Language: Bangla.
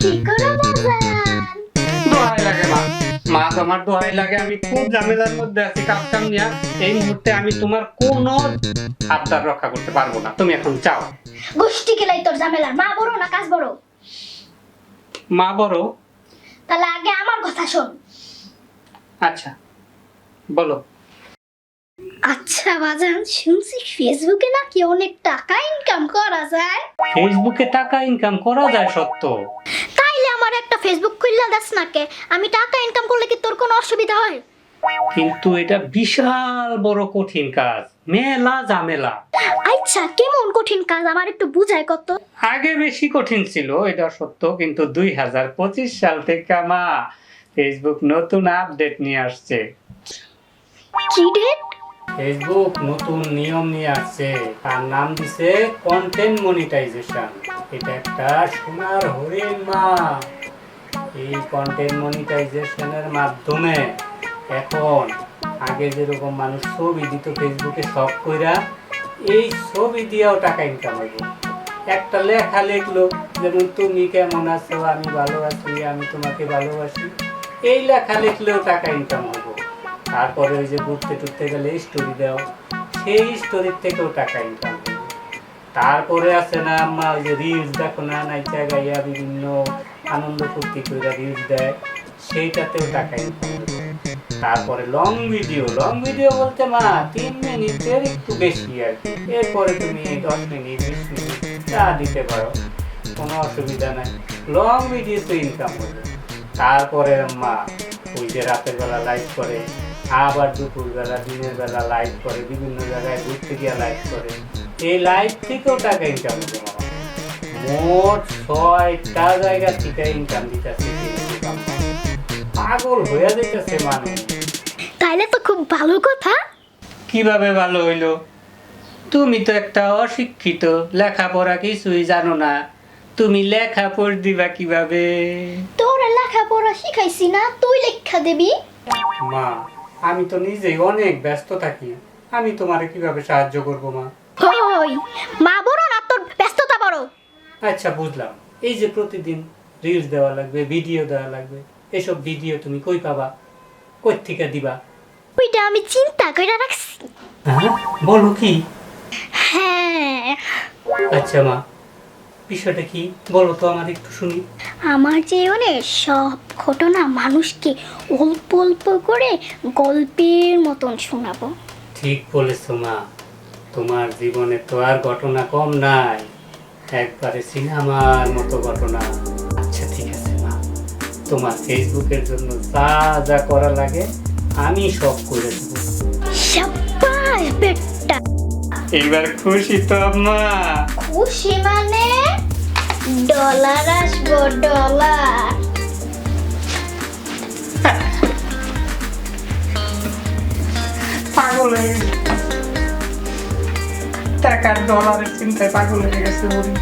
কি করো বাজান দোহাই লাগে মা। মা তোমার দোহাই লাগে। আমি খুব ঝামেলার মধ্যে আছি কাজ কাম নিয়ে এই মুহূর্তে আমি তোমার কোনো আবদার রক্ষা করতে পারব না। তুমি এখন চাও গোষ্ঠী কেলাই তোর ঝামেলার। মা বড় না কাজ বড়? মা বড়? তাহলে আগে আমার কথা শোন। আচ্ছা। বলো। আচ্ছা বাজান শুনছি ফেসবুকে নাকি অনেক টাকা ইনকাম করা যায়? ফেসবুকে টাকা ইনকাম করা যায় সত্য। তাইলে আমার একটা ফেসবুক খুললা দাস নাকে। আমি টাকা ইনকাম করলে কি তোর কোনো অসুবিধা হয়? কিন্তু এটা বিশাল বড় কঠিন কাজ মেলা ঝামেলা। আচ্ছা কেমন কঠিন কাজ? আমার একটু বুঝায় কত? আগে বেশি কঠিন ছিল এটা সত্য কিন্তু দুই হাজার পঁচিশ সাল থেকে মা ফেসবুক নতুন আপডেট নিয়ে আসছে। কি ডেট ফেসবুক নতুন নিয়ম নিয়ে আসছে। তার নাম দিছে কন্টেন্ট মনিটাইজেশন এটা একটা সোনার হরিণ মা। এই কন্টেন্ট মনিটাইজেশনের মাধ্যমে এখন আগে যেরকম মানুষ ছবি দিত ফেসবুকে সব কইরা, এই ছবি দিয়েও টাকা ইনকাম হইব। একটা লেখা লিখলো যেমন তুমি কেমন আছো? আমি ভালো আছি, আমি তোমাকে ভালোবাসি। এই লেখা লিখলেও টাকা ইনকাম হব তারপরে ওই যে ঘুরতে টুরতে গেলে স্টোরি দাও, সেই স্টোরির থেকেও টাকা ইনকাম তারপরে আছে না, আম্মা ওই যে রিলস দেখো না নাইচা গাইয়া বিভিন্ন আনন্দ ফুর্তি করে রিলস দেয় সেইটাতেও টাকা ইনকাম তারপরে লং ভিডিও লং ভিডিও বলতে মা, তিন মিনিটের একটু বেশি আর এরপরে তুমি দশ মিনিট, বিশ মিনিট চা দিতে পারো, কোনো অসুবিধা নাই। লং ভিডিও তো ইনকাম হবে তারপরে মা ওই যে রাতের বেলা লাইভ করে আবার দুপুর বেলা দিনের বেলা লাইভ করে বিভিন্ন জায়গায় ঘুরতে গিয়ে লাইভ করে। এই লাইভ থেকেও টাকা ইনকাম হবে। মামা মোট ছয়টা জায়গা থেকে ইনকাম দিতেছে পাগল হয়ে যেতেছে মানুষ। তাইলে তো খুব ভালো কথা। কীভাবে ভালো হইল? তুমি তো একটা অশিক্ষিত লেখাপড়া কিছুই জানো না। তুমি লেখা পড় দিবা কীভাবে? তোর লেখাপড়া শিখাইছি না তুই লেখা দিবি। মা আমি তো নিজেই অনেক ব্যস্ত থাকি। আমি তোমারে কীভাবে সাহায্য করব মা? ওই মা বড় না তোর ব্যস্ততা বড় আচ্ছা বুঝলাম। এই যে প্রতিদিন রিলস দেওয়া লাগবে ভিডিও দেওয়া লাগবে এসব ভিডিও তুমি কই পাবা? কই থেকে দিবা? ওইটা আমি চিন্তা করে রাখছি। হ্যাঁ বলো কি? হ্যাঁ। আচ্ছা মা। বিষয়টা কি? বলো তো আমার একটু শুনি। আমার জীবনে সব ঘটনা মানুষকে অল্প অল্প করে গল্পের মতন শোনাবো। ঠিক বলেছ মা। তোমার জীবনে তো আর ঘটনা কম নাই। একবারে সিনেমার মতো ঘটনা। আচ্ছা ঠিক আছে মা। তোমার ফেসবুকের জন্য যা যা করা লাগে আমি সব করে দেবো। সাব্বাস বেটা। এবার খুশি তো আম্মা খুশি মানে ডলার আসব ডলার। পাগল হয়ে গেছে। টাকার ডলারের চিন্তায় পাগল হয়ে গেছে ওরি